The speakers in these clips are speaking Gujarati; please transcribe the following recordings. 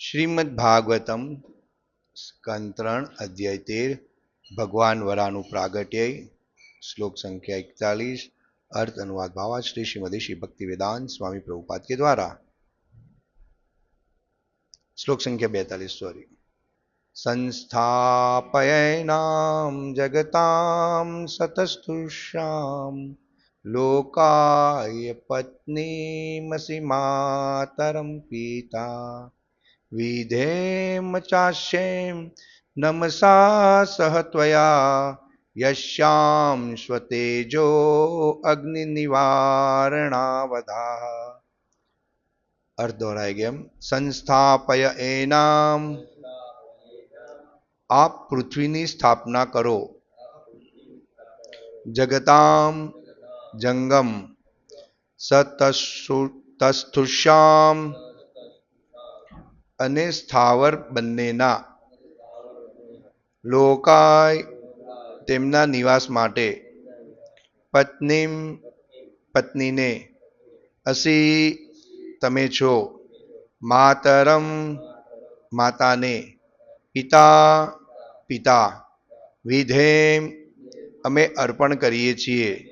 શ્રીમદ ભાગવતમ સ્કંત્રણ અધ્યાય તેર ભગવાન વરાનું પ્રાગટ્ય શ્લોક સંખ્યા એકતાલીસ અર્થ અનુવાદ ભાવા શ્રી શ્રીમતી શ્રી ભક્તિવેદાંત સ્વામી પ્રભુપાદ કે દ્વારા શ્લોક સંખ્યા બેતાલીસ સોરી સંસ્થાપયનામ જગતામ સતસ્તુષ્યામ લોકાય પત્નીમસી માતરમ પિતા વિધેમ ચાશ્યેમ નમસા સહત્વયા યશ્યામ સ્વતેજો અગ્નિ નિવારણાવધા અર્થ દોહરાય ગેમ સંસ્થાપય એનામ આપ પૃથ્વીની સ્થાપના કરો જગતામ જંગમ સતસ્થુષ્યામ અને સ્થાવર બંનેના. લોકાય તેમના નિવાસ માટે. પત્નીમ, પત્નીને, અસી તમે છો, માતરમ માતાને, પિતા પિતા, વિધેમ અમે અર્પણ કરીએ છીએ.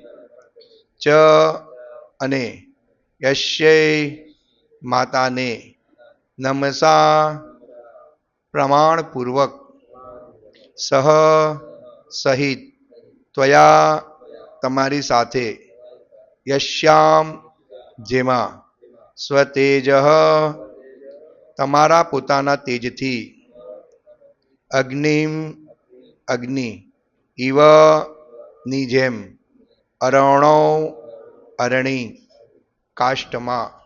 ચ અને યશ્ય માતાને નમસા પ્રમાણપૂર્વક. સહ સહિત ત્વયા તમારી સાથે. યશ્યામ જેમાં સ્વતેજ તમારા પોતાના તેજથી. અગ્નિમ અગ્નિ ઇવની જેમ અરણો અરણી કાષ્ટમાં.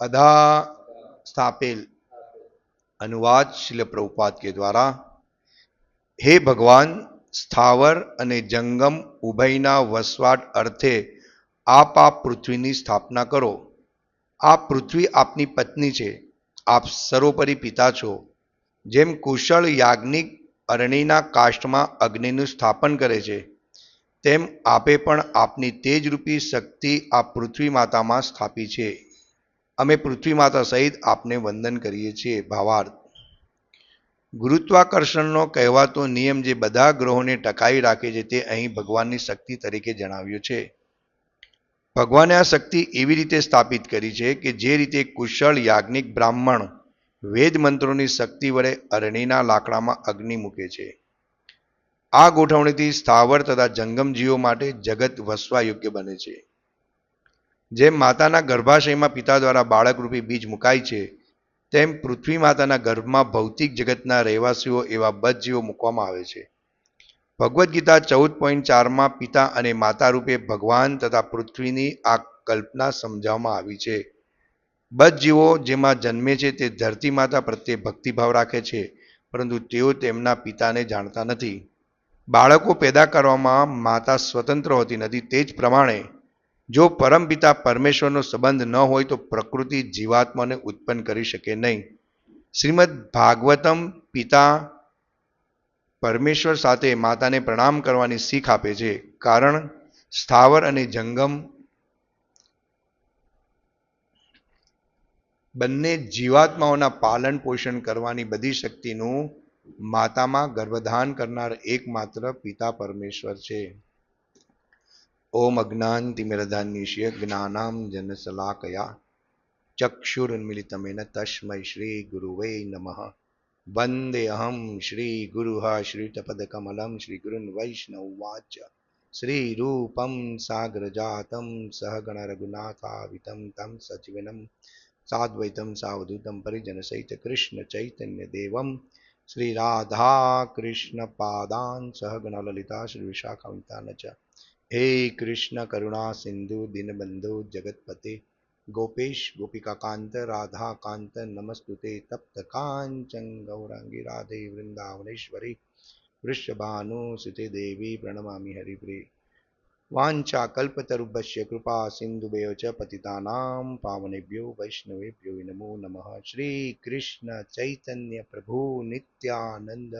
અધા સ્થાપેલ અનુવાદ શિલ પ્રભુપાદ કે દ્વારા હે ભગવાન સ્થાવર અને જંગમ ઉભયના વસવાટ અર્થે આપ આ પૃથ્વીની સ્થાપના કરો આ પૃથ્વી આપની પત્ની છે આપ સર્વોપરી પિતા છો જેમ કુશળ યાજ્ઞિક અરણીના કાષ્ટમાં અગ્નિનું સ્થાપન કરે છે તેમ આપે પણ આપની તેજરૂપી શક્તિ આ પૃથ્વી માતામાં સ્થાપી છે અમે પૃથ્વી માતા સહિત આપને વંદન કરીએ છીએ. ભાવાર્થ. ગુરુત્વાકર્ષણનો કહેવાતો નિયમ જે બધા ગ્રહોને ટકાવી રાખે છે તે અહીં ભગવાનની શક્તિ તરીકે જણાવ્યો છે. ભગવાને આ શક્તિ એવી રીતે સ્થાપિત કરી છે કે જે રીતે કુશળ યાજ્ઞિક બ્રાહ્મણ વેદ મંત્રોની શક્તિ વડે અરણીના લાકડામાં અગ્નિ મૂકે છે. આ ગોઠવણીથી સ્થાવર તથા જંગમજીવો માટે જગત વસવા યોગ્ય બને છે. જેમ માતાના ગર્ભાશયમાં પિતા દ્વારા બાળકરૂપી બીજ મુકાય છે, તેમ પૃથ્વી માતાના ગર્ભમાં ભૌતિક જગતના રહેવાસીઓ એવા બદજીવો મૂકવામાં આવે છે. ભગવદ્ ગીતા ચૌદ પોઈન્ટ ચારમાં પિતા અને માતા રૂપે ભગવાન તથા પૃથ્વીની આ કલ્પના સમજાવવામાં આવી છે. બદજીવો જેમાં જન્મે છે તે ધરતી માતા પ્રત્યે ભક્તિભાવ રાખે છે, પરંતુ તેઓ તેમના પિતાને જાણતા નથી. બાળકો પેદા કરવામાં માતા સ્વતંત્ર હોતી નથી, તે જ પ્રમાણે જો પરમપિતા પરમેશ્વરનો સંબંધ ન હોય તો પ્રકૃતિ જીવાત્માને ઉત્પન્ન કરી શકે નહીં. શ્રીમદ ભાગવતમ પિતા પરમેશ્વર સાથે માતાને પ્રણામ કરવાની શીખ આપે છે. કારણ સ્થાવર અને જંગમ બંને જીવાત્માઓના પાલન પોષણ કરવાની બધી શક્તિનું માતામાં ગર્ભધાન કરનાર એકમાત્ર પિતા પરમેશ્વર છે. ઓમ અજ્ઞાનતિમિરધાન્યશ્ય જ્ઞાનામ જનસલાકયા ચક્ષુરુન્મિલિતમેન તસ્મૈ શ્રી ગુરુવે નમઃ વંદે અહમ શ્રી ગુરુઃ શ્રીતપદકમલમ શ્રી ગુરુન વૈષ્ણવવાચ શ્રી રૂપમ સાગરજાતમ સહગણ રઘુનાથાવિતમ તમ સજીવનમ સાદ્વૈતમ સાવધૂતમ પરિજન સહિત કૃષ્ણ ચૈતન્ય દેવમ શ્રી રાધા કૃષ્ણ પાદાન સહગણ લલિતા શ્રી વિશાખાવિતાન ચ हे कृष्ण करुणा कृष्णकरुणासिन्धु दीनबन्धु जगत्पते गोपीश गोपिकान्त राधाकान्त नमस्तुते तप्त कांचन गौरांगी तप्तकाञ्च गौराङ्गिराधे वृन्दावनेश्वरि वृष्यभानुसितेदेवी प्रणमामि हरिप्रे कृपा कृपासिन्धुभ्यो च पतितानां पावनेभ्यो वैष्णवेभ्यो नमो नमः श्रीकृष्णचैतन्यप्रभुनित्यानन्द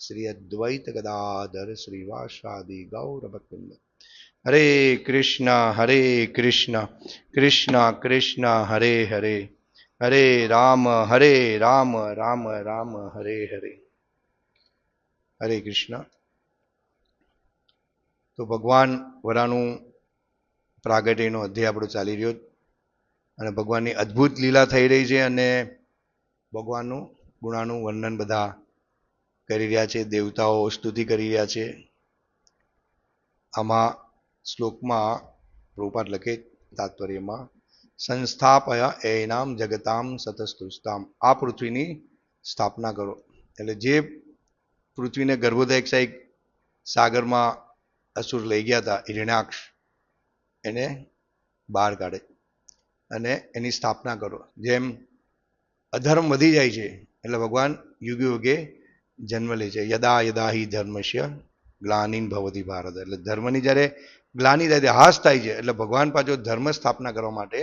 श्री अद्वैतगदाधर श्रीवाशादिगौरभक्कुन्द હરે કૃષ્ણ હરે કૃષ્ણ કૃષ્ણ કૃષ્ણ હરે હરે હરે રામ હરે રામ રામ રામ હરે હરે હરે કૃષ્ણ તો ભગવાન વરાનું પ્રાગટ્યનો અધ્યાય આપણો ચાલી રહ્યો અને ભગવાનની અદ્ભુત લીલા થઈ રહી છે અને ભગવાનનું ગુણાનું વર્ણન બધા કરી રહ્યા છે, દેવતાઓ સ્તુતિ કરી રહ્યા છે. આમાં શ્લોકમાં રૂપાટ લખે તાત્પર્યમાં સંસ્થાપય એનામ જગતામ સતસ્તુસ્તામ આ પૃથ્વીની સ્થાપના કરો એટલે જે પૃથ્વીને ગર્ભોદય સાહેબ સાગરમાં અસુર લઈ ગયા હતા હિરણાક્ષ એને બહાર કાઢે અને એની સ્થાપના કરો। જેમ અધર્મ વધી જાય છે, એટલે ભગવાન યુગ યુગે જન્મ લે છે, યદા યદા હિ ધર્મશ્ય ગ્લાનિન ભવતી ભારત, એટલે ધર્મની જ્યારે ગ્લાની થાય છે હાસ થાય છે. એટલે ભગવાન પાછો ધર્મ સ્થાપના કરવા માટે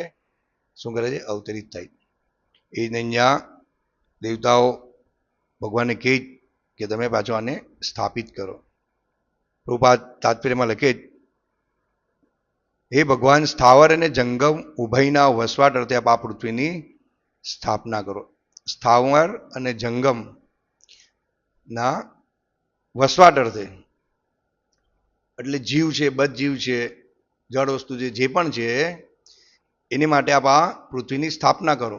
શું કરે છે? અવતરિત થાય એ જ અહીંયા દેવતાઓ ભગવાનને કહે કે તમે પાછો આને સ્થાપિત કરો. રૂપા તાત્પર્યમાં લખે જ, હે ભગવાન સ્થાવર અને જંગમ ઉભયના વસવાટ અર્થે આપ આ પૃથ્વીની સ્થાપના કરો. સ્થાવર અને જંગમ ના વસવાટ અર્થે એટલે જીવ છે, બધ જીવ છે જળ વસ્તુ છે, જે પણ છે, એની માટે આપ આ પૃથ્વીની સ્થાપના કરો?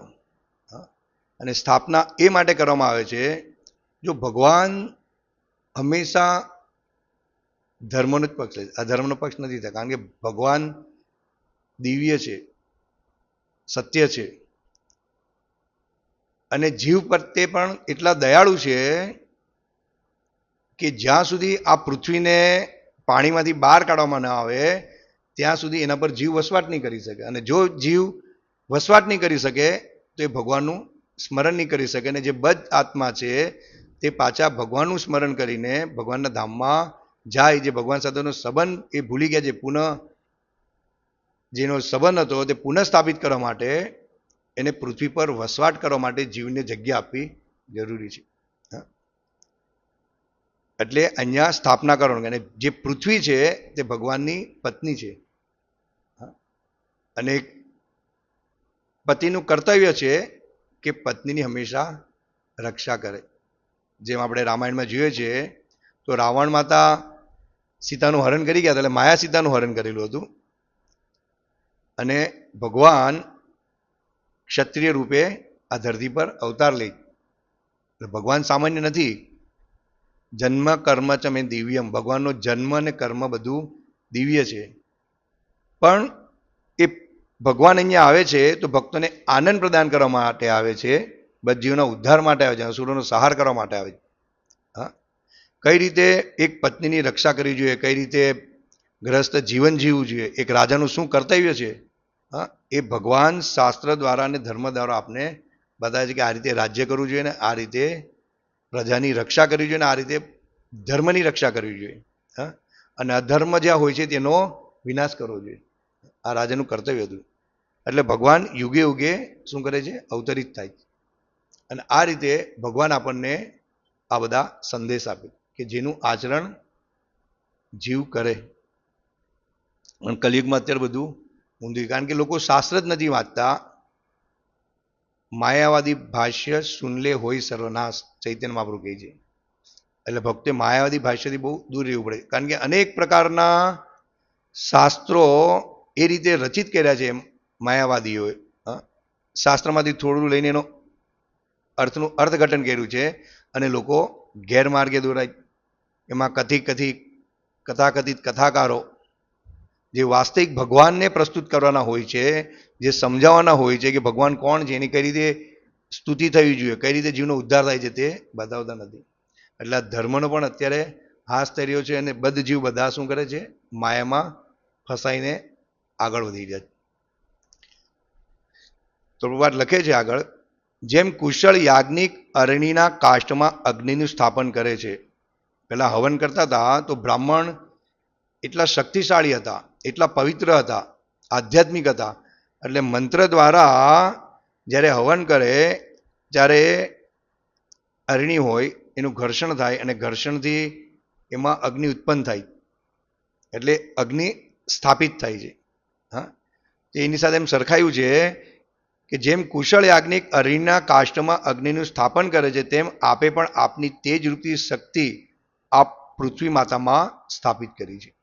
અને સ્થાપના એ માટે કરવામાં આવે છે, જો ભગવાન હંમેશા ધર્મનો જ પક્ષ લે છે. અધર્મનો પક્ષ નથી થતા, કારણ કે ભગવાન દિવ્ય છે, સત્ય છે. અને જીવ પ્રત્યે પણ એટલા દયાળુ છે કે જ્યાં સુધી આ પૃથ્વીને પાણીમાંથી બહાર કાઢવામાં ન આવે, ત્યાં સુધી એના પર જીવ વસવાટ નહીં કરી શકે. અને જો જીવ વસવાટ નહીં કરી શકે, તો એ ભગવાનનું સ્મરણ નહીં કરી શકે. અને જે બદ્ધ આત્મા છે, તે પાછા ભગવાનનું સ્મરણ કરીને ભગવાનના ધામમાં જાય. જે ભગવાન સાથેનો સંબંધ એ ભૂલી ગયા. જે પુનઃ, જેનો સંબંધ હતો, તે પુનઃ સ્થાપિત કરવા માટે એને પૃથ્વી પર વસવાટ કરવા માટે જીવને જગ્યા આપવી જરૂરી છે. એટલે અહીંયા સ્થાપના કરવાનું અને જે પૃથ્વી છે તે ભગવાનની પત્ની છે. અને પતિનું કર્તવ્ય છે કે પત્નીની હંમેશા રક્ષા કરે. જેમ આપણે રામાયણમાં જોઈએ છીએ તો રાવણ માતા સીતાનું હરણ કરી ગયા એટલે માયા સીતાનું હરણ કરેલું હતું. અને ભગવાન ક્ષત્રિય રૂપે આ ધરતી પર અવતાર લે. એટલે ભગવાન સામાન્ય નથી જન્મ, કર્મ ચ મેં દિવ્યમ. ભગવાનનો જન્મ અને કર્મ બધું દિવ્ય છે. પણ એ ભગવાન અહીંયા આવે છે તો ભક્તોને આનંદ પ્રદાન કરવા માટે આવે છે જીવના ઉદ્ધાર માટે આવે છે, અસુરોનો સહાર કરવા માટે આવે છે. હા? કઈ રીતે એક પત્નીની રક્ષા કરવી જોઈએ, કઈ રીતે ગ્રસ્ત જીવન જીવવું જોઈએ, એક રાજાનું શું કર્તવ્ય છે? હા? એ ભગવાન શાસ્ત્ર દ્વારા અને ધર્મ દ્વારા આપને બતાવે છે કે આ રીતે રાજ્ય કરવું જોઈએ ને આ રીતે પ્રજાની રક્ષા કરવી જોઈએ ને આ રીતે ધર્મની રક્ષા કરવી જોઈએ. હા? અને અધર્મ જ્યાં હોય છે તેનો વિનાશ કરવો જોઈએ. આ રાજાનું કર્તવ્ય હતું. એટલે ભગવાન યુગે યુગે શું કરે છે? અવતરિત થાય છે. અને આ રીતે ભગવાન આપણને આ બધા સંદેશ આપે કે જેનું આચરણ જીવ કરે. પણ કલિયુગમાં અત્યારે બધું ઊંધું કારણ કે લોકો શાસ્ત્ર જ નથી વાંચતા. માયાવાદી ભાષ્ય સુનલે હોય સર્વનાશ ચૈતન્ય મહાપ્રભુ કહે છે. એટલે ભક્તે માયાવાદી ભાષ્યથી બહુ દૂર રહેવું પડે. કારણ કે અનેક પ્રકારના શાસ્ત્રો એ રીતે રચિત કર્યા છે માયાવાદીઓએ? શાસ્ત્રમાંથી થોડું લઈને એનો અર્થનું અર્થઘટન કર્યું છે અને લોકો ગેરમાર્ગે દોરાય. એમાં કથિત કથિત કથાકથિત કથાકારો જે વાસ્તવિક ભગવાનને પ્રસ્તુત કરવાના હોય છે, જે સમજાવવાના હોય છે કે ભગવાન કોણ છે, એની કઈ રીતે સ્તુતિ થવી જોઈએ, કઈ રીતે જીવનો ઉદ્ધાર થાય છે તે બતાવતા નથી. એટલે આ ધર્મનો પણ અત્યારે હાસ થઈ છે અને બધ જીવ બધા શું કરે છે? માયામાં ફસાઈને આગળ વધી જાય તો પ્રભાત લખે છે આગળ, જેમ કુશળ યાજ્ઞિક અરણીના કાષ્ટમાં અગ્નિનું સ્થાપન કરે છે. પહેલાં હવન કરતા હતા તો બ્રાહ્મણ એટલા શક્તિશાળી હતા, એટલા પવિત્ર હતા, આધ્યાત્મિક હતા. એટલે મંત્ર દ્વારા જ્યારે હવન કરે ત્યારે અરણી હોય, એનું ઘર્ષણ થાય અને ઘર્ષણથી એમાં અગ્નિ ઉત્પન્ન થાય. એટલે અગ્નિ સ્થાપિત થાય છે. હા? તો એની સાથે એમ સરખાયું છે કે જેમ કુશળ યાજ્ઞિક અરણીના કાષ્ટમાં અગ્નિનું સ્થાપન કરે છે, તેમ આપે પણ આપની તેજ રૂપી શક્તિ આપ પૃથ્વી માતામાં સ્થાપિત કરી છે.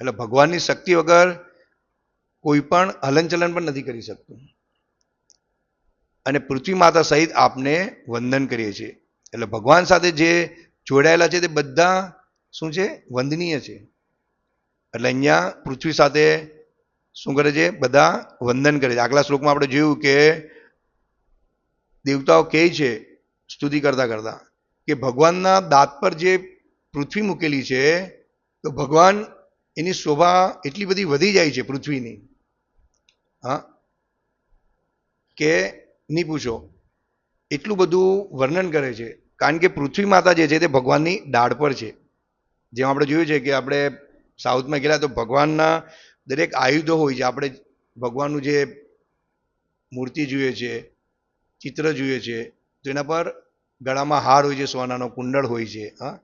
એટલે ભગવાનની શક્તિ વગર કોઈ પણ હલનચલન પણ નથી કરી શકતું. અને પૃથ્વી માતા સહિત આપને વંદન કરીએ છીએ. એટલે ભગવાન સાથે જે જોડાયેલા છે તે બધા શું છે? વંદનીય છે. એટલે અહીંયા પૃથ્વી સાથે શું કરે છે? બધા વંદન કરે છે. આગલા શ્લોકમાં આપણે જોયું કે દેવતાઓ કહે છે સ્તુતિ કરતા કરતા કે ભગવાનના દાંત પર જે પૃથ્વી મૂકેલી છે, તો ભગવાન એની શોભા એટલી બધી વધી જાય છે પૃથ્વીની. હા? કે નહીં પૂછો. એટલું બધું વર્ણન કરે છે. કારણ કે પૃથ્વી માતા જે છે તે ભગવાનની દાઢ પર છે. જેમ આપણે જોયું છે કે આપણે સાઉથમાં ગયેલા તો ભગવાનના દરેક આયુધો હોય છે. આપણે ભગવાનનું જે મૂર્તિ જોઈએ છે, ચિત્ર જોઈએ છે, તો એના પર ગળામાં હાર હોય છે, સોનાનો કુંડળ હોય છે. હા?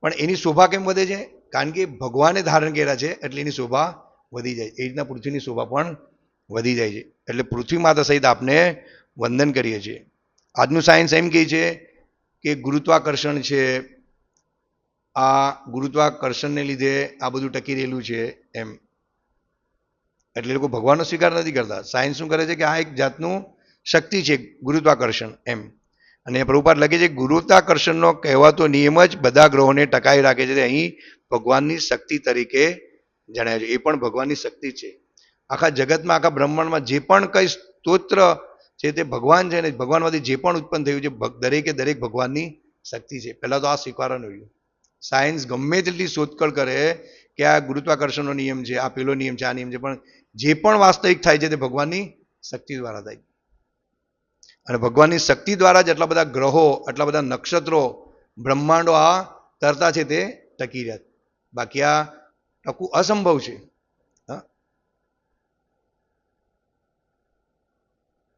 પણ એની શોભા કેમ વધે છે? કારણ કે ભગવાને ધારણ કર્યા છે એટલે એની શોભા વધી જાય. એ રીતના પૃથ્વીની શોભા પણ વધી જાય છે. એટલે પૃથ્વી માતા સહિત આપને વંદન કરીએ છીએ. આજનું સાયન્સ એમ કહે છે કે ગુરુત્વાકર્ષણ છે. આ ગુરુત્વાકર્ષણને લીધે આ બધું ટકી રહેલું છે એમ. એટલે લોકો ભગવાનનો સ્વીકાર નથી કરતા. સાયન્સ શું કરે છે કે આ એક જાતનું શક્તિ છે ગુરુત્વાકર્ષણ એમ. અને પ્રભુપાદ લખે છે, ગુરુત્વાકર્ષણનો કહેવાતો નિયમ જ બધા ગ્રહોને ટકાવી રાખે છે. અહીં ભગવાનની શક્તિ તરીકે જણાય છે. એ પણ ભગવાનની શક્તિ છે. આખા જગતમાં, આખા બ્રહ્માંડમાં જે પણ કંઈ સ્તોત્ર છે તે ભગવાન છે ને ભગવાનમાંથી જે પણ ઉત્પન્ન થયું છે દરેકે દરેક ભગવાનની શક્તિ છે. પહેલાં તો આ સ્વીકારવાનું રહ્યું. સાયન્સ ગમે તેટલી શોધખોળ કરે કે આ ગુરુત્વાકર્ષણનો નિયમ છે, આ પેલો નિયમ છે, આ નિયમ છે, પણ જે પણ વાસ્તવિક થાય છે તે ભગવાનની શક્તિ દ્વારા થાય અને ભગવાનની શક્તિ દ્વારા જ આટલા બધા ગ્રહો, આટલા બધા નક્ષત્રો, બ્રહ્માંડો આ તરતા છે તે ટકી રહ્યા બાકી આ ટકવું અસંભવ છે.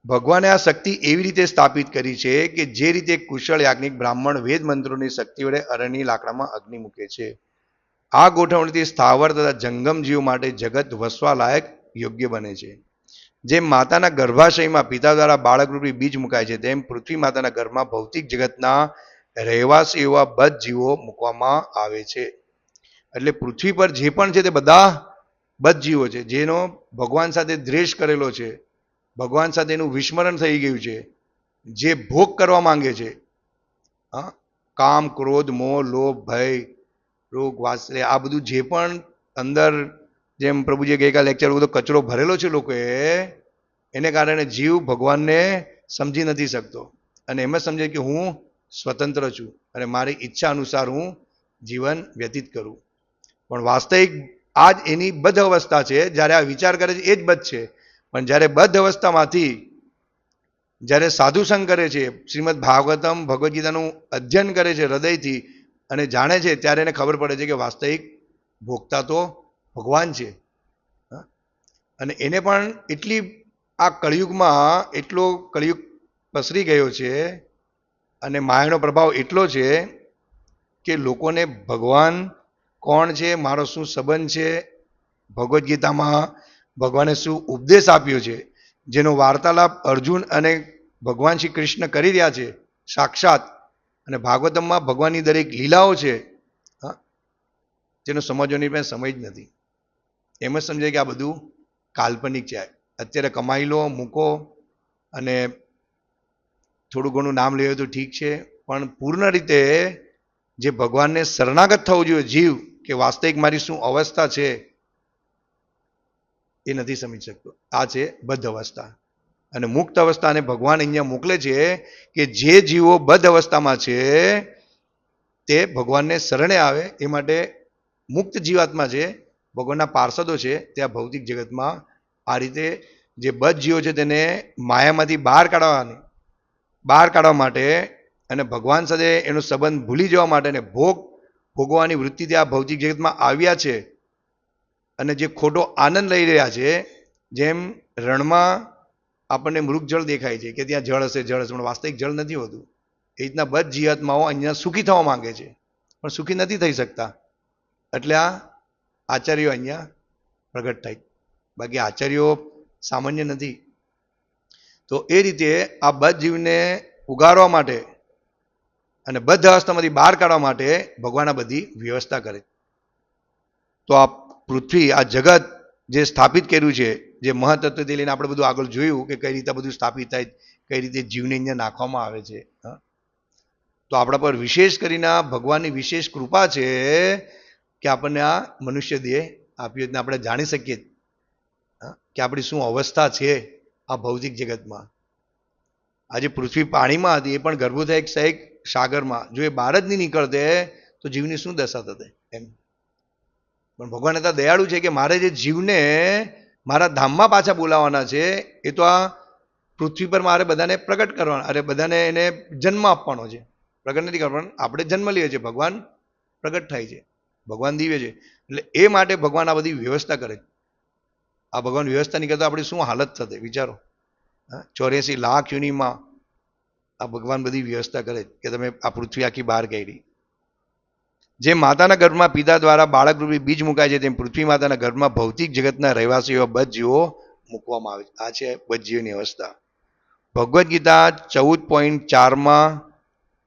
ભગવાને આ શક્તિ એવી રીતે સ્થાપિત કરી છે કે જે રીતે કુશળ યાજ્ઞિક બ્રાહ્મણ વેદ મંત્રોની શક્તિ વડે અરણ્ય લાકડામાં અગ્નિ મૂકે છે. આ ગોઠવણીથી સ્થાવર તથા જંગમ જીવ માટે જગત વસવા લાયક યોગ્ય બને છે. જેમ માતાના ગર્ભાશયમાં પિતા દ્વારા બાળકરૂપી બીજ મુકાય છે, તેમ પૃથ્વી માતાના ગર્ભમાં ભૌતિક જગતના રહેવાસી એવા બધ જીવો મૂકવામાં આવે છે. એટલે પૃથ્વી પર જે પણ છે તે બધા બધ જીવો છે, જેનો ભગવાન સાથે દ્વેષ કરેલો છે, ભગવાન સાથે એનું વિસ્મરણ થઈ ગયું છે, જે ભોગ કરવા માંગે છે. હા, કામ, ક્રોધ, મોહ, લોભ, ભય, રોગ વાસરે આ બધું જે પણ અંદર જેમ પ્રભુજીએ ગઈકાલ લેક્ચર બધો કચરો ભરેલો છે લોકોએ, એને કારણે જીવ ભગવાનને સમજી નથી શકતો. અને એમ જ સમજે કે હું સ્વતંત્ર છું અને મારી ઈચ્છા અનુસાર હું જીવન વ્યતીત કરું. પણ વાસ્તવિક આ જ એની બદ્ધ અવસ્થા છે, જ્યારે આ વિચાર કરે છે, એ જ બદ્ધ છે. પણ જ્યારે બદ્ધ અવસ્થામાંથી જ્યારે સાધુસંગ કરે છે, શ્રીમદ ભાગવતમ ભગવદ્ ગીતાનું અધ્યયન કરે છે હૃદયથી અને જાણે છે, ત્યારે એને ખબર પડે છે કે વાસ્તવિક ભોગતા તો ભગવાન છે? અને એને પણ એટલી આ કળિયુગમાં એટલો કળિયુગ પસરી ગયો છે અને માયાનો પ્રભાવ એટલો છે કે લોકોને ભગવાન કોણ છે, મારો શું સંબંધ છે? ભગવદ્ ગીતામાં ભગવાને શું ઉપદેશ આપ્યો છે? જેનો વાર્તાલાપ અર્જુન અને ભગવાન શ્રી કૃષ્ણ કરી રહ્યા છે, સાક્ષાત. અને ભાગવતમમાં ભગવાનની દરેક લીલાઓ છે. હા? જેનો સમજવાની પણ સમય જ નથી. એમ જ સમજાય કે આ બધું કાલ્પનિક છે. અત્યારે કમાઈ લો, મૂકો અને થોડું ઘણું નામ લેવું તો ઠીક છે. પણ પૂર્ણ રીતે જે ભગવાનને શરણાગત થવું જોઈએ જીવ, કે વાસ્તવિક મારી શું અવસ્થા છે, એ નથી સમજી શકતો. આ છે બદ્ધ અવસ્થા. અને મુક્ત અવસ્થાને ભગવાન અહીંયા મોકલે છે કે જે જીવો બદ્ધ અવસ્થામાં છે, તે ભગવાનને શરણે આવે, એ માટે મુક્ત જીવાત્મા છે. ભગવાનના પાર્ષદો છે, તે આ ભૌતિક જગતમાં આ રીતે જે બદ્ધ જીવો છે તેને માયામાંથી બહાર કાઢવાની, બહાર કાઢવા માટે અને ભગવાન સાથે એનો સંબંધ ભૂલી જવા માટે અને ભોગ ભોગવાની વૃત્તિથી આ ભૌતિક જગતમાં આવ્યા છે અને જે ખોટો આનંદ લઈ રહ્યા છે, જેમ રણમાં આપણને મૃગજળ દેખાય છે, કે ત્યાં જળ હશે જળ હશે, પણ વાસ્તવિક જળ નથી હોતું. એ રીતના બધ જીવાત્માઓ અહીંયા સુખી થવા માંગે છે, પણ સુખી નથી થઈ શકતા. એટલે આ આચાર્યો અહીંયા પ્રગટ થાય. બાકી આચાર્યો સામાન્ય નથી. તો એ રીતે આ બધ જીવને ઉગારવા માટે અને બદ્ધ અવસ્થામાંથી બહાર કાઢવા માટે ભગવાન આ બધી વ્યવસ્થા કરે. તો આ પૃથ્વી, આ જગત જે સ્થાપિત કર્યું છે, જે મહત્ત્વથી લઈને આપણે બધું આગળ જોયું કે કઈ રીતે બધું સ્થાપિત થાય, કઈ રીતે જીવને અહીંયા નાખવામાં આવે છે તો આપણા પર વિશેષ કરીને ભગવાનની વિશેષ કૃપા છે કે આપણને આ મનુષ્ય દેહ આપ્યો એટલે આપણે જાણી શકીએ કે આપણી શું અવસ્થા છે આ ભૌતિક જગતમાં? આજે પૃથ્વી પાણીમાં હતી, એ પણ ગર્ભૂત એક સહેક સાગરમાં. જો એ બહાર જ નહીં નીકળતે, તો જીવની શું દશા થતે એમ? પણ ભગવાન હતા દયાળુ છે કે મારે જે જીવને મારા ધામમાં પાછા બોલાવવાના છે, એ તો આ પૃથ્વી પર મારે બધાને પ્રગટ કરવાના, અરે બધાને એને જન્મ આપવાનો છે. પ્રગટ નથી કરવાનો આપણે જન્મ લઈએ છીએ. ભગવાન પ્રગટ થાય છે. ભગવાન દિવ્ય છે. એટલે એ માટે ભગવાન આ બધી વ્યવસ્થા કરે આ ભગવાન વ્યવસ્થા નહીં કરતા આપણી શું હાલત થશે, વિચારો. ચોર્યાસી લાખ યુનિમાં આ ભગવાન બધી વ્યવસ્થા કરે કે તમે આ પૃથ્વી આખી બહાર કાઢી. જે માતાના ગર્ભમાં પિતા દ્વારા બાળકરૂપી બીજ મુકાય છે તેમ પૃથ્વી માતાના ગર્ભમાં ભૌતિક જગતના રહેવાસીઓ બધ મૂકવામાં આવે છે. આ છે બધ અવસ્થા. ભગવદ્ ગીતા ચૌદ પોઈન્ટ ચારમાં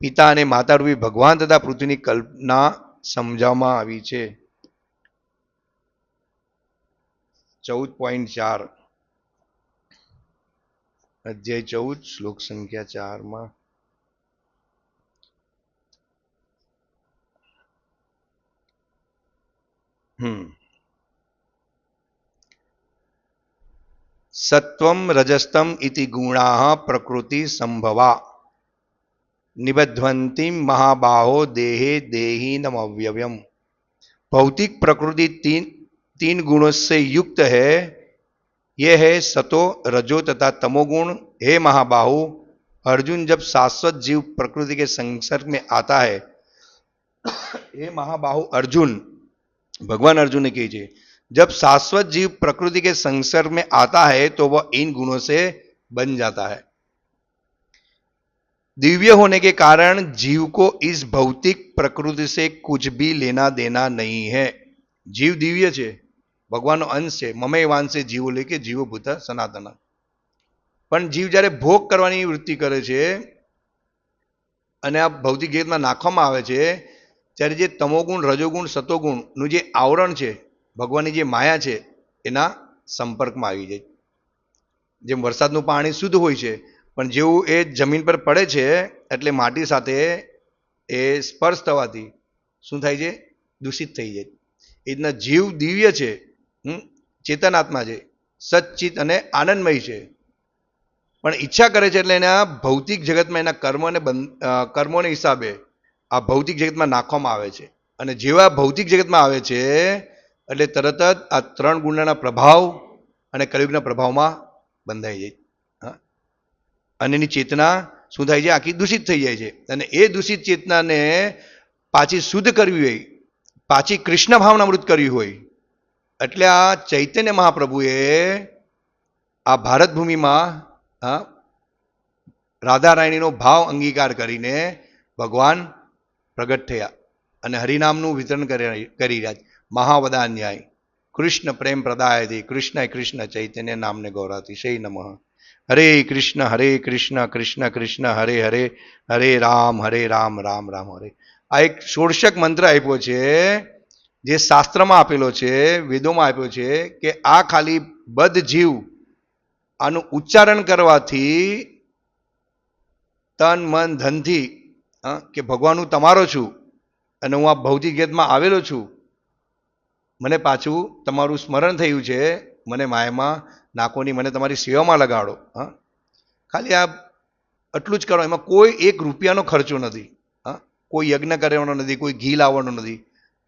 પિતા અને માતારૂપી ભગવાન તથા પૃથ્વીની કલ્પના સમજાવવામાં આવી છે. ચૌદ પોઈન્ટ ચાર. અધ્યાય ચૌદ, શ્લોક સંખ્યા ચારમાં. હમ. સત્વમ રજસ્તમ ઇતિ ગુણાઃ પ્રકૃતિ સંભવા. निबध्वंती महाबाहो देहे देहीनम अव्यव्यम भौतिक प्रकृति तीन तीन गुणों से युक्त है। यह है सतो, रजो तथा तमोगुण। हे महाबाहु, अर्जुन जब शाश्वत जीव प्रकृति के संसर्ग में आता है, हे महाबाहु अर्जुन, भगवान अर्जुन ने कीजिए जब शाश्वत जीव प्रकृति के संसर्ग में आता है तो वह इन गुणों से बन जाता है। दिव्य होने के कारण जीव को इस भौतिक प्रकृति से कुछ भी लेना देना नहीं है જીવ દિવ્ય છે ભગવાનનો અંશ છે મમય વાંશે જીવો લે કે જીવો ભૂત સનાતન પણ જીવ જ્યારે ભોગ કરવાની વૃત્તિ કરે છે અને આ ભૌતિક જગતમાં નાખવામાં આવે છે ત્યારે જે તમોગુણ રજોગુણ સતોગુણનું જે આવરણ છે ભગવાનની જે માયા છે એના સંપર્કમાં આવી જાય જેમ વરસાદનું પાણી શુદ્ધ હોય છે પણ જેવું એ જમીન પર પડે છે, એટલે માટી સાથે એ સ્પર્શ થવાથી શું થાય છે? દૂષિત થઈ જાય. એ રીતના જીવ દિવ્ય છે ચેતન ચેતનાત્મા છે સચ્ચિત અને આનંદમય છે. પણ ઈચ્છા કરે છે એટલે એના ભૌતિક જગતમાં એના કર્મને કર્મોને હિસાબે આ ભૌતિક જગતમાં નાખવામાં આવે છે. અને જેવા ભૌતિક જગતમાં આવે છે, એટલે તરત જ આ ત્રણ ગુણના પ્રભાવ અને કલયુગના પ્રભાવમાં બંધાઈ જાય અને એની ચેતના શું થાય છે? આખી દૂષિત થઈ જાય છે. અને એ દૂષિત ચેતનાને પાછી શુદ્ધ કરવી હોય, પાછી કૃષ્ણ ભાવનામૃત કરવી હોય, એટલે આ ચૈતન્ય મહાપ્રભુએ આ ભારત ભૂમિમાં, હા, રાધારાણીનો ભાવ અંગીકાર કરીને ભગવાન પ્રગટ થયા અને હરિનામનું વિતરણ કરી રહ્યા મહાવદાન્યાય. કૃષ્ણ પ્રેમ પ્રદાયથી કૃષ્ણ કૃષ્ણ ચૈતન્ય નામને ગૌરાતી શ્રી નમઃ. હરે કૃષ્ણ હરે કૃષ્ણ કૃષ્ણ કૃષ્ણ હરે હરે હરે રામ હરે રામ રામ રામ હરે આ એક ષોડશક મંત્ર આપ્યો છે, જે શાસ્ત્રમાં આપેલો છે વેદોમાં આપ્યો છે, કે આ ખાલી બદ્ધ જીવ આનું ઉચ્ચારણ કરવાથી તન મન ધનથી કે ભગવાન હું તમારો છું અને હું આ ભૌતિક જગતમાં આવેલો છું મને પાછું તમારું સ્મરણ થયું છે મને માયામાં નાખોની મને તમારી સેવામાં લગાડો, હા? ખાલી આ આટલું જ કરો, એમાં કોઈ એક રૂપિયાનો ખર્ચો નથી, હા? કોઈ યજ્ઞ કરવાનો નથી, કોઈ ઘી લાવવાનો નથી.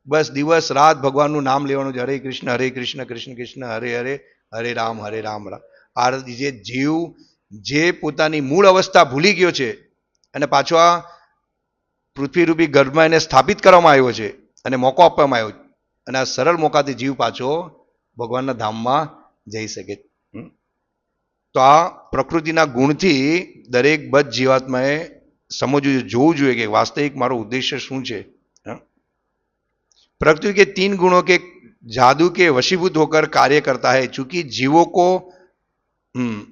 બસ દિવસ, રાત ભગવાનનું નામ લેવાનું છે, હરે કૃષ્ણ હરે કૃષ્ણ કૃષ્ણ કૃષ્ણ, હરે હરે હરે રામ હરે રામ રામ. આ જે જીવ, જે પોતાની મૂળ અવસ્થા ભૂલી ગયો છે, અને પાછો આ પૃથ્વીરૂપી ગર્ભમાં એને સ્થાપિત કરવામાં આવ્યો છે, અને મોકો આપવામાં આવ્યો અને આ સરળ મોકાથી જીવ પાછો ભગવાનના ધામમાં જઈ શકે. તો આ પ્રકૃતિના ગુણથી દરેક બધ જીવાત્માએ સમજવું જોઈએ, જોવું જોઈએ કે વાસ્તવિક મારો ઉદ્દેશ્ય શું છે હા? प्रकृति के तीन गुणों के जादू के वशीभूत होकर कार्य करता है चूंकि जीवों को हम्म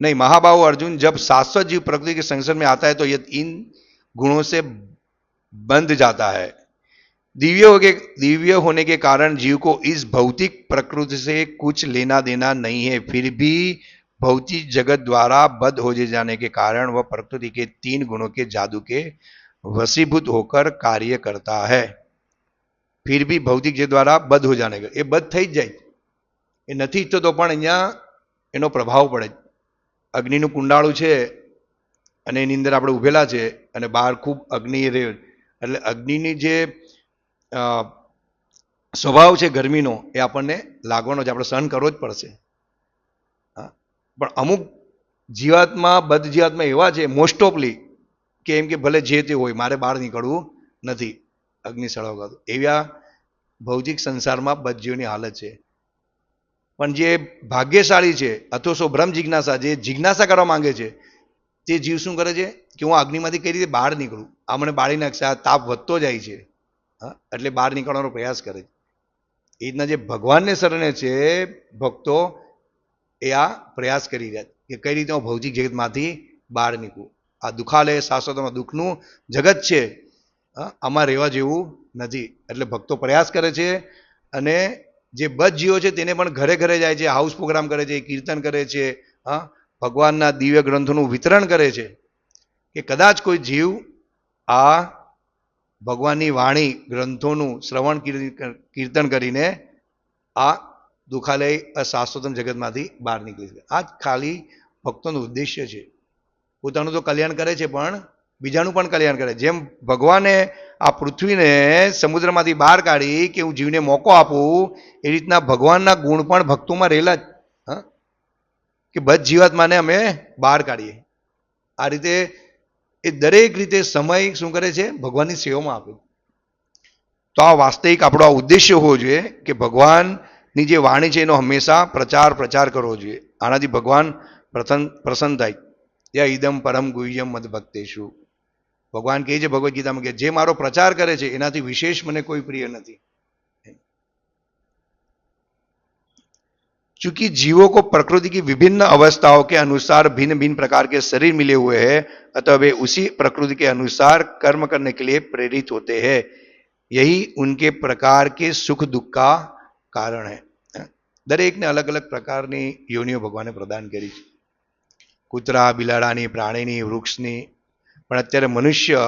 नहीं महाबाहु अर्जुन जब शाश्वत जीव प्रकृति के संसर्ग में आता है तो ये इन गुणों से बंध जाता है दिव्य हो के दिव्य होने के कारण जीव को इस भौतिक प्रकृति से कुछ लेना देना नहीं है फिर भी भौतिक जगत द्वारा बद्ध हो जाने के कारण वह प्रकृति के तीन गुणों के जादू के वशीभूत होकर कार्य करता है फिर भी ભૌતિક જે દ્વારા બધ હો જાને એ બધ થઈ જ જાય એ નથી ઈચ્છતો તો પણ અહીંયા એનો પ્રભાવ પડે અગ્નિનું કુંડાળું છે અને એની અંદર આપણે ઊભેલા છે અને બહાર ખૂબ અગ્નિ રે એટલે અગ્નિની જે અ, સ્વભાવ છે ગરમીનો એ આપણને લાગવાનો છે આપણે સહન કરવો જ પડશે. પણ અમુક જીવાતમાં બધ જીવાતમાં એવા છે મોસ્ટ ઓફલી કે એમ કે ભલે જે તે હોય, મારે બહાર નીકળવું નથી અગ્નિ સળગાવતો એવા ભૌતિક સંસારમાં બદજીવની હાલત છે. પણ જે ભાગ્યશાળી છે, અથવા સો ભ્રમ જિજ્ઞાસા, જે જિજ્ઞાસા કરવા માંગે છે, તે જીવ શું કરે છે? કે હું અગ્નિમાંથી કઈ રીતે બહાર નીકળું? આ મને બાળી નાખશે, આ તાપ વધતો જાય છે. હા? એટલે બહાર નીકળવાનો પ્રયાસ કરે છે. એ રીતના જે ભગવાનને શરણે છે, ભક્તો એ આ પ્રયાસ કરી રહ્યા છે કે કઈ રીતે હું ભૌતિક જગતમાંથી બહાર નીકળું. આ દુખાલય શાશ્વતમાં દુઃખનું જગત છે. આમાં રહેવા જેવું નથી. એટલે ભક્તો પ્રયાસ કરે છે અને જે બધ જીવો છે તેને પણ ઘરે ઘરે જાય છે હાઉસ પ્રોગ્રામ કરે છે, કીર્તન કરે છે, હા? ભગવાનના દિવ્ય ગ્રંથોનું વિતરણ કરે છે કે કદાચ કોઈ જીવ આ ભગવાનની વાણી ગ્રંથોનું શ્રવણ કીર્તન કરીને આ દુખાલય શાશ્વતમ જગતમાંથી બહાર નીકળી શકે. આ ખાલી ભક્તોનો ઉદ્દેશ્ય છે. પોતાનું તો કલ્યાણ કરે છે, પણ બીજાનું પણ કલ્યાણ કરે. જેમ ભગવાને આ પૃથ્વીને સમુદ્રમાંથી બહાર કાઢી કે હું જીવને મોકો આપું, એ રીતના ભગવાનના ગુણ પણ ભક્તોમાં રહેલા જ, હા? કે બધ જીવાત્માને અમે બહાર કાઢીએ. આ રીતે એ દરેક રીતે સમય શું કરે છે? ભગવાનની સેવામાં આપે. તો આ વાસ્તવિક આપણો આ ઉદ્દેશ્ય હોવો જોઈએ કે ભગવાનની જે વાણી છે એનો હંમેશા પ્રચાર પ્રચાર કરવો જોઈએ. આનાથી ભગવાન પ્રસન્ન પ્રસન્ન થાય. યા ઇદમ પરમ ગુહ્યમ મદ ભક્તેશુ. ભગવાન કહે છે, ભગવદ્ ગીતામાં કે જે મારો પ્રચાર કરે છે, એનાથી વિશેષ મને કોઈ પ્રિય નથી. चूंकि जीवों को प्रकृति की विभिन्न अवस्थाओं के अनुसार भिन्न भिन्न प्रकार के शरीर मिले हुए हैं अतः वे उसी प्रकृति के अनुसार कर्म करने के लिए प्रेरित होते हैं यही उनके प्रकार के सुख दुख का કારણ હે દરેકને અલગ અલગ પ્રકારની યોનિઓ ભગવાને પ્રદાન કરી છે કૂતરા બિલાડાની પ્રાણીની વૃક્ષની પણ અત્યારે મનુષ્ય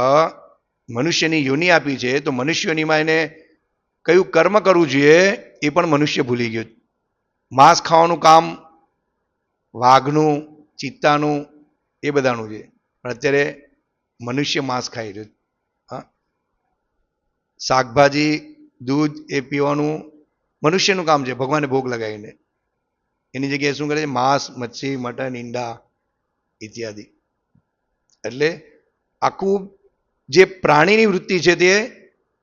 મનુષ્યની યોનિ આપી છે તો મનુષ્ય યોનિમાં એને કયું કર્મ કરવું જોઈએ એ પણ મનુષ્ય ભૂલી ગયો માંસ ખાવાનું કામ, વાઘનું, ચિત્તાનું, એ બધાનું છે. પણ અત્યારે મનુષ્ય માંસ ખાઈ રહ્યું હા. શાકભાજી, દૂધ એ પીવાનું મનુષ્યનું કામ છે. ભગવાને ભોગ લગાવીને. એની જગ્યાએ શું કરે છે? માંસ, મચ્છી, મટન, ઈંડા ઇત્યાદિ. એટલે આખું જે પ્રાણીની વૃત્તિ છે તે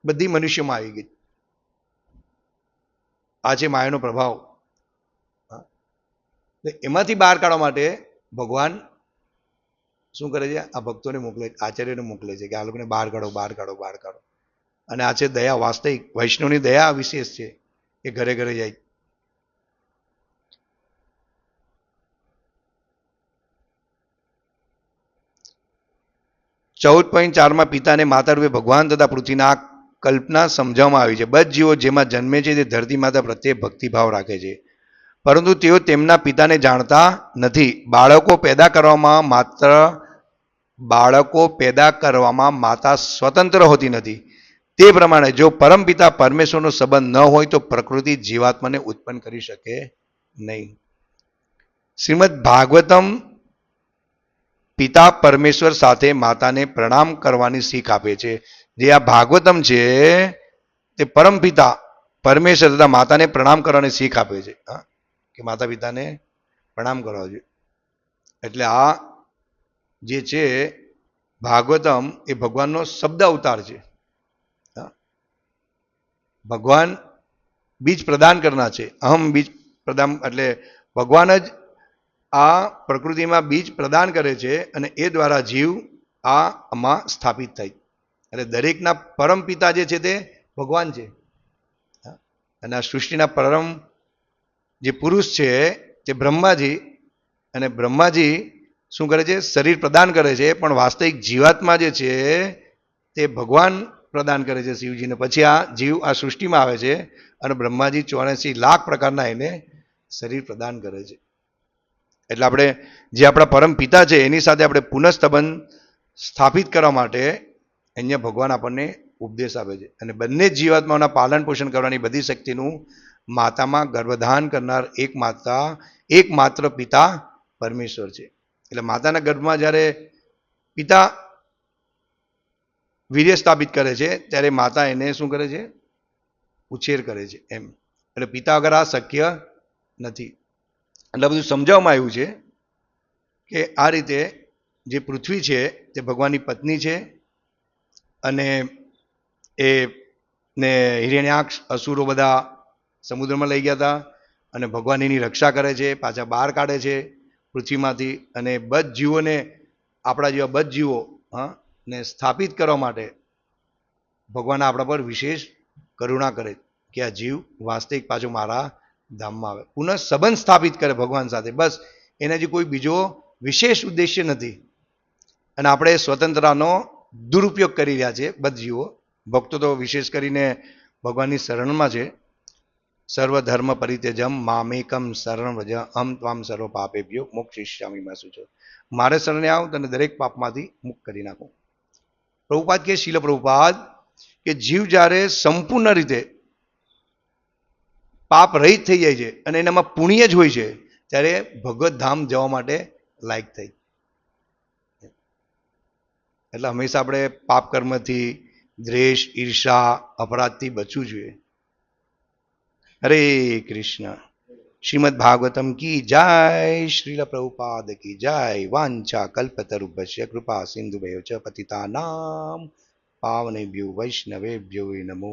બધી મનુષ્યમાં આવી ગઈ. આ છે માયાનો પ્રભાવ. એમાંથી બહાર કાઢવા માટે ભગવાન શું કરે છે? આ ભક્તોને મોકલે, આચાર્યને મોકલે છે કે આ લોકોને બહાર કાઢો બહાર કાઢો બહાર કાઢો. અને આ છે દયા, વાસ્તવિક વૈષ્ણવની દયા વિશેષ છે એ ઘરે ઘરે જાય. ચૌદ પોઈન્ટ ચારમાં પિતાને માતા રૂપે ભગવાન તથા પૃથ્વીના કલ્પના સમજાવવામાં આવી છે. બધ જીવો જેમાં જન્મે છે તે ધરતી માતા પ્રત્યે ભક્તિભાવ રાખે છે. પરંતુ તેઓ તેમના પિતાને જાણતા નથી. બાળકો પેદા કરવામાં માત્ર, બાળકો પેદા કરવામાં માતા સ્વતંત્ર હોતી નથી. તે પ્રમાણે જો પરમપિતા પરમેશ્વરનો સંબંધ ન હોય તો પ્રકૃતિ જીવાત્માને ઉત્પન્ન કરી શકે નહીં. શ્રીમદ ભાગવતમ પિતા પરમેશ્વર સાથે માતાને પ્રણામ કરવાની શીખ આપે છે. જે આ ભાગવતમ છે, તે પરમપિતા પરમેશ્વર તથા માતાને પ્રણામ કરવાની શીખ આપે છે. હા. કે માતા પિતાને પ્રણામ કરવા જોઈએ. એટલે આ જે છે, ભાગવતમ એ ભગવાનનો શબ્દ અવતાર છે. ભગવાન બીજ પ્રદાન કરનાર છે. અહમ બીજ પ્રદાન, એટલે ભગવાન જ આ પ્રકૃતિમાં બીજ પ્રદાન કરે છે અને એ દ્વારા જીવ આ આમાં સ્થાપિત થાય. એટલે દરેકના પરમ પિતા જે છે તે ભગવાન છે. અને આ સૃષ્ટિના પરમ જે પુરુષ છે તે બ્રહ્માજી અને બ્રહ્માજી શું કરે છે? શરીર પ્રદાન કરે છે, પણ વાસ્તવિક જીવાત્મા જે છે, તે ભગવાન પ્રદાન કરે છે શિવજીને. પછી આ જીવ આ સૃષ્ટિમાં આવે છે અને બ્રહ્માજી ચોર્યાસી લાખ પ્રકારના એને શરીર પ્રદાન કરે છે. એટલે આપણે જે આપણા પરમ પિતા છે, એની સાથે આપણે પુનઃસ્તબંધ સ્થાપિત કરવા માટે અહીંયા ભગવાન આપણને ઉપદેશ આપે છે. અને બંને જીવાત્માઓના પાલન પોષણ કરવાની બધી શક્તિનું માતામાં ગર્ભધાન કરનાર એક માતા, એકમાત્ર પિતા પરમેશ્વર છે. એટલે માતાના ગર્ભમાં જ્યારે પિતા વીર્ય સ્થાપિત કરે છે, ત્યારે માતા એને શું કરે છે? ઉછેર કરે છે એમ. એટલે પિતા વગર આ શક્ય નથી. એટલે બધું સમજાવવામાં આવ્યું છે કે આ રીતે જે પૃથ્વી છે, તે ભગવાનની પત્ની છે અને એ ને હિરણ્યાક્ષ, અસુરો બધા સમુદ્રમાં લઈ ગયા હતા અને ભગવાન એની રક્ષા કરે છે, પાછા બહાર કાઢે છે પૃથ્વીમાંથી અને બધ જીવોને, આપણા જેવા બધ જીવો, હા, ને સ્થાપિત કરવા માટે ભગવાન આપણા પર વિશેષ કરુણા કરે કે આ જીવ વાસ્તવિક પાછો મારા ધામમાં આવે. પુનઃ સંબંધ સ્થાપિત કરે ભગવાન સાથે. બસ એનાથી કોઈ બીજો વિશેષ ઉદ્દેશ્ય નથી. અને આપણે સ્વતંત્રતાનો દુરુપયોગ કરી રહ્યા છે બધ જીવો. ભક્તો તો વિશેષ કરીને ભગવાનની શરણમાં છે. સર્વધર્મ પરિત્યજમ મામેકમ શરણ વજ અમ ત્વામ સર્વ પાપેભ્યો મોક્ષિષ્યામી માં શું છે મારે શરણે આવ તને દરેક પાપમાંથી મુક્ત કરી નાખું પ્રભુપાદ કે શીલ પ્રભુપાદ કે જીવ જ્યારે સંપૂર્ણ રીતે પાપ રહિત થઈ જાય છે અને એનામાં પુણ્ય જ હોય છે, ત્યારે ભગવત ધામ જવા માટે લાયક થઈ. એટલે હંમેશા આપણે પાપ કર્મથી દ્વેષ, ઈર્ષા, અપરાધથી બચવું જોઈએ. હરે કૃષ્ણ શ્રીમદ ભાગવતમ કી જય શ્રીલ પ્રભુપાદ કી જય વાંછા કલ્પતરુભ્ય કૃપા સિંધુ ચ પતિતાનામ પાવનેભ્યો વૈષ્ણવેભ્યો નમો